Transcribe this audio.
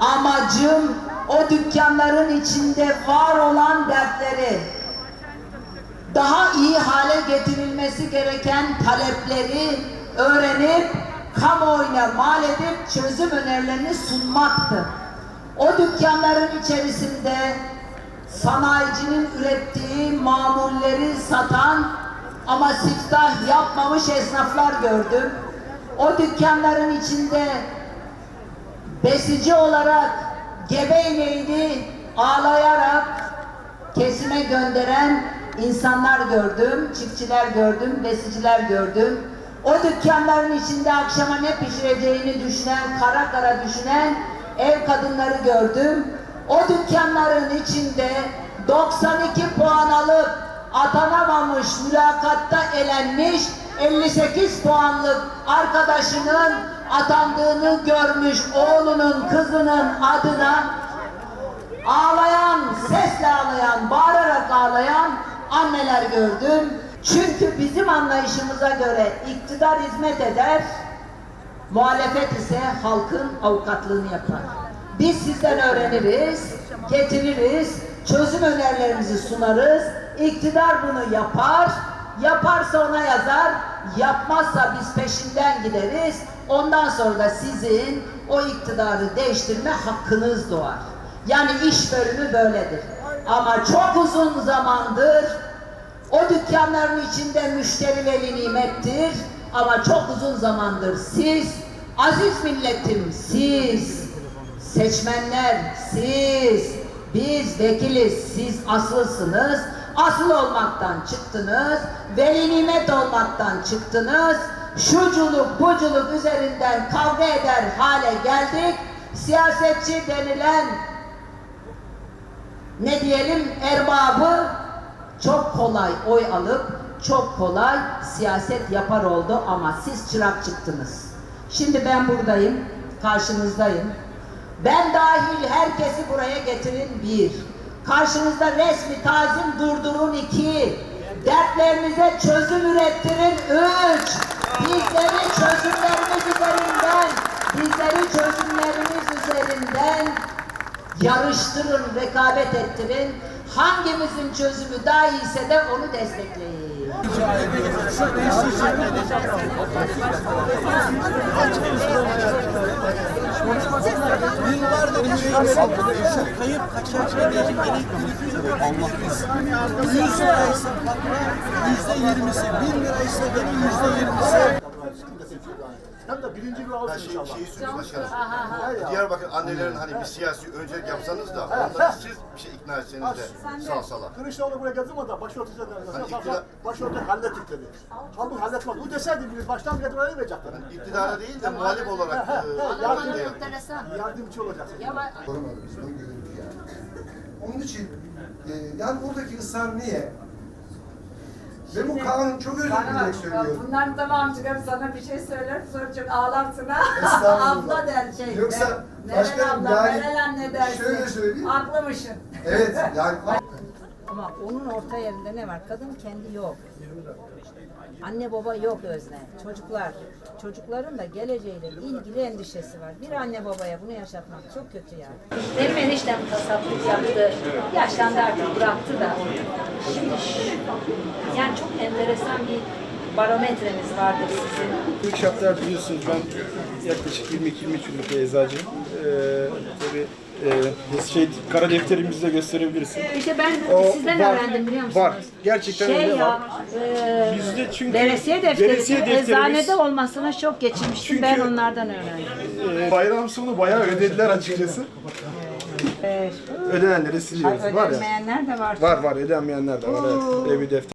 Amacım o dükkanların içinde var olan dertleri daha iyi hale getirilmesi gereken talepleri öğrenip kamuoyuna mal edip çözüm önerilerini sunmaktı. O dükkanların içerisinde sanayicinin ürettiği mamulleri satan ama siftah yapmamış esnaflar gördüm. O dükkanların içinde besici olarak gebe ineğini ağlayarak kesime gönderen insanlar gördüm, çiftçiler gördüm, besiciler gördüm. O dükkanların içinde akşama ne pişireceğini düşünen, kara kara düşünen ev kadınları gördüm. O dükkanların içinde 92 puan alıp atanamamış, mülakatta elenmiş 58 puanlık arkadaşının atandığını görmüş oğlunun kızının adına ağlayan, sesle ağlayan, bağırarak ağlayan anneler gördüm. Çünkü bizim anlayışımıza göre iktidar hizmet eder, muhalefet ise halkın avukatlığını yapar. Biz sizden öğreniriz, getiririz, çözüm önerilerimizi sunarız. İktidar bunu yapar, yaparsa ona yazar, yapmazsa biz peşinden gideriz. Ondan sonra da sizin o iktidarı değiştirme hakkınız doğar. Yani iş bölümü böyledir. Ama çok uzun zamandır o dükkanların içinde müşteri veli nimettir. Ama çok uzun zamandır siz, aziz milletim siz, seçmenler siz, biz vekiliz, siz asılsınız. Asıl olmaktan çıktınız, veli nimet olmaktan çıktınız. Şuculuk buculuk üzerinden kavga eder hale geldik. Siyasetçi denilen ne diyelim erbabı çok kolay oy alıp çok kolay siyaset yapar oldu ama siz çırak çıktınız. Şimdi ben buradayım, karşınızdayım. Ben dahil herkesi buraya getirin bir. Karşınızda resmi tazim durdurun iki. Dertlerinize çözüm ürettirin üç. Bizleri çözümlerimiz üzerinden, bizleri çözümlerimiz üzerinden yarıştırın, rekabet ettirin. Hangimizin çözümü daha iyiyse de onu destekleyin. Yıllardır yüreğimiz kayıp kaçak elektrik Yüz liraysa fatura yüzde yirmisi, bin liraysa gene yüzde yirmisi. Hem de birinci bir olsun şey, inşallah. şeyi başkanım. Diyarbakır annelerin hani bir siyasi öncelik yapsanız da onları siz bir şey ikna etseniz de salsalar. Kılıçdaroğlu buraya geldi mi da başörtüsü de Hani başörtü hallettik dedi. Halbuki halletmez. Bu deseydi biz baştan bile buraya verecekler. İktidara değil de muhalif olarak e. Yardımcı olacaksın. Yani. Onun için e, yani buradaki ısrar niye? Ve bu kanun çok özür dilerim söylüyorum. bunların tamam çıkar sana bir şey söyler sonra çok ağlarsın ha. Abla der şey. Yoksa başkanım abla, yani şöyle söyleyeyim. Haklımışsın. Evet yani Ama onun orta yerinde ne var? Kadın kendi yok. Anne baba yok özne. Çocuklar. Çocukların da geleceğiyle ilgili endişesi var. Bir anne babaya bunu yaşatmak çok kötü yani. Benim eniştem kasaplık yaptı. Yaşlandı artık bıraktı da. Şimdi yani çok enteresan bir barometreniz vardır sizin. Büyük şartlar biliyorsunuz ben yaklaşık 22-23 yıllık eczacıyım. Ee, tabii e, şey, kara defterimizi de gösterebilirsin. İşte ben O sizden var, öğrendim biliyor musunuz? var. Gerçekten şey öyle ya, var. e, Bizde çünkü veresiye defteri, veresiye defterimiz- eczanede olmasına şok geçirmiştim. Çünkü- ben onlardan öğrendim. e, bayram sonu bayağı ödediler açıkçası. Ödenenleri siliyoruz. Var ya. Ödenmeyenler de var. Var var ödenmeyenler de var. Evet. Evi defter.